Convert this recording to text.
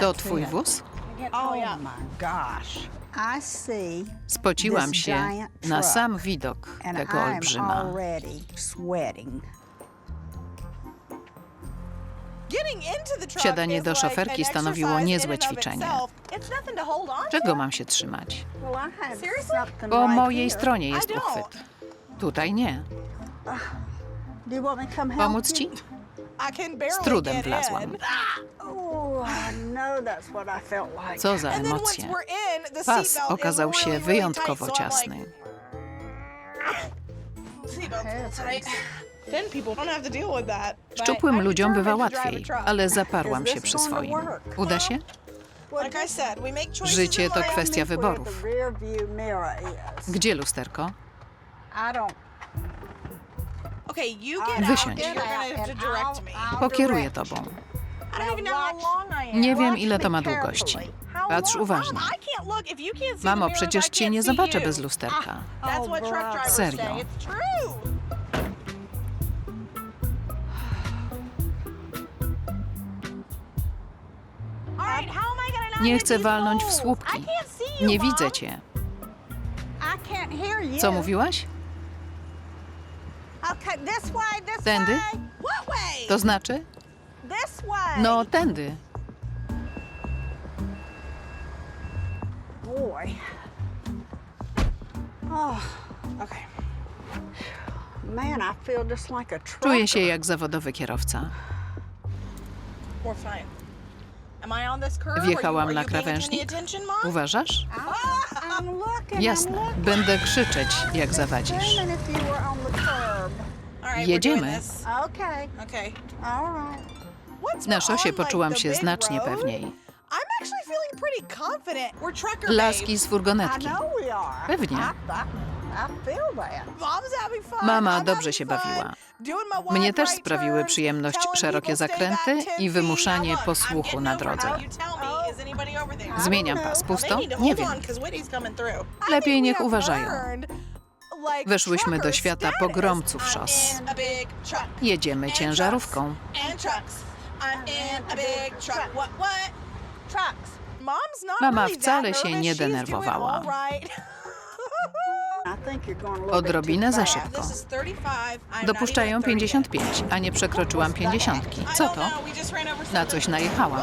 To twój wóz? Oh, Spociłam się na sam widok tego olbrzyma. Wsiadanie do szoferki an stanowiło niezłe ćwiczenie. Czego mam się trzymać? Po mojej stronie jest uchwyt. Tutaj nie. Pomóc ci? Z trudem wlazłam. Oh. Co za emocje. Pas okazał się wyjątkowo ciasny. But Szczupłym ludziom bywa łatwiej, ale zaparłam się przy swoim. Uda się? Życie to kwestia wyborów. Gdzie lusterko? Wysiądź. Pokieruję tobą. Am. Nie wiem, ile to ma długości. Patrz long? uważnie. Mamo, przecież cię nie zobaczę bez lusterka. That's Oh, Serio. Nie chcę walnąć w słupki. Nie widzę cię. Co mówiłaś? Tędy? To znaczy? This way. No, tędy. Boy. Oh, Okay. man, I feel just like a trucker. Czuję się jak zawodowy kierowca. We're fine. Am I on this curve? Wjechałam are you, na are you paying any krawężnik? attention, Mom? Uważasz? I'm, I'm looking, I'm Jasne. looking. Będę krzyczeć, jak zawadzisz. Assuming if you were on the curb. All right, Jedziemy. We're doing this. Okay, Okay. all right. Na szosie poczułam się znacznie pewniej. Laski z furgonetki. Pewnie. Mama dobrze się bawiła. Mnie też sprawiły przyjemność szerokie zakręty back 10 i wymuszanie posłuchu na drodze. Zmieniam pas. Pusto? Nie wiem. Lepiej niech uważają. Weszłyśmy do świata pogromców szos. Jedziemy ciężarówką. I'm in a big truck. What, what? Trucks. Mom's not Mama really that wcale się nervous. nie She's doing denerwowała. all right. Odrobinę za szybko. This is 35. I'm not Dopuszczają even at 30 yet. 55, a nie przekroczyłam 50. I Co don't to? know, we just ran over Na coś najechałam.